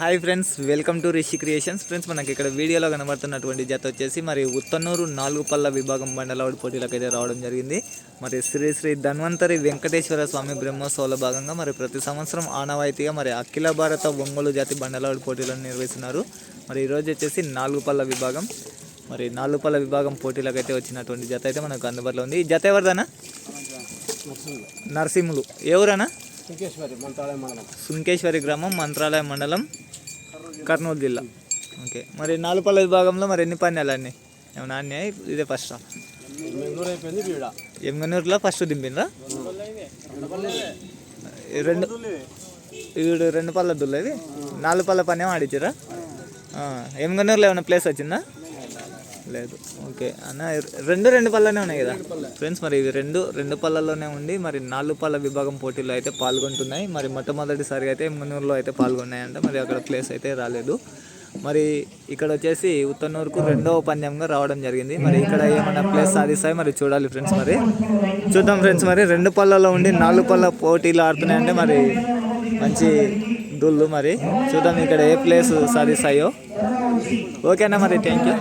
Hi friends welcome to Rishi creations. Friends మనకి ఇక్కడ వీడియోలో కనబడుతున్నటువంటి జత వచ్చేసి మరి ఉత్తనూరు నాలుగు పళ్ళ విభాగం బండలవాడి పోటీలకు అయితే రావడం జరిగింది. మరి శ్రీ శ్రీ ధన్వంతరి వెంకటేశ్వర స్వామి బ్రహ్మోత్సవాల భాగంగా మరి ప్రతి సంవత్సరం ఆనవాయితీగా మరి అఖిల భారత ఒంగోలు జాతి బండలవాడి పోటీలను నిర్వహిస్తున్నారు. మరి ఈరోజు వచ్చేసి నాలుగు పళ్ళ విభాగం. మరి నాలుగు పళ్ళ విభాగం పోటీలకు అయితే వచ్చినటువంటి జత అయితే మనకు అందుబాటులో ఉంది. ఈ జత ఎవరిదనా నరసింహులు. ఎవరన్నా? వెంకటేశ్వరి మంత్రాలయం మండలం. సుంకేశ్వరి గ్రామం మంత్రాలయం మండలం. కర్నూలు జిల్లా. ఓకే. మరి నాలుపల్ల విభాగంలో మరి ఎన్ని పందాలు అన్నీ? ఏమన్నా అన్నీ ఇదే ఫస్ట్ మెంగళూరు ఫస్ట్ దింపిందా రెండు వీడు రెండు పళ్ళ దుల్లేది నాలుగు పళ్ళ పని ఏమో ఆడిచ్చారా ఎమ్గనూరులో ఏమైనా ప్లేస్ వచ్చిందా? లేదు. ఓకే. అన్న రెండు రెండు పళ్ళనే ఉన్నాయి కదా? ఫ్రెండ్స్ మరి ఇవి రెండు రెండు పళ్ళలోనే ఉండి మరి నాలుగు పళ్ళ విభాగం పోటీలో అయితే పాల్గొంటున్నాయి. మరి మొట్టమొదటిసారిగా అయితే మునూరులో అయితే పాల్గొన్నాయంట. మరి అక్కడ ప్లేస్ అయితే రాలేదు. మరి ఇక్కడ వచ్చేసి ఉత్తనూరుకు రెండవ పందెంగా రావడం జరిగింది. మరి ఇక్కడ ఏమైనా ప్లేస్ సాధిస్తాయి? మరి చూడాలి ఫ్రెండ్స్ మరి. చూద్దాం ఫ్రెండ్స్ మరి. రెండు పళ్ళలో ఉండి నాలుగు పళ్ళ పోటీలు ఆడుతున్నాయంటే మరి మంచి దుళ్ళు మరి. చూద్దాం ఇక్కడ ఏ ప్లేస్ సాధిస్తాయో. ఓకేనా మరి. Thank you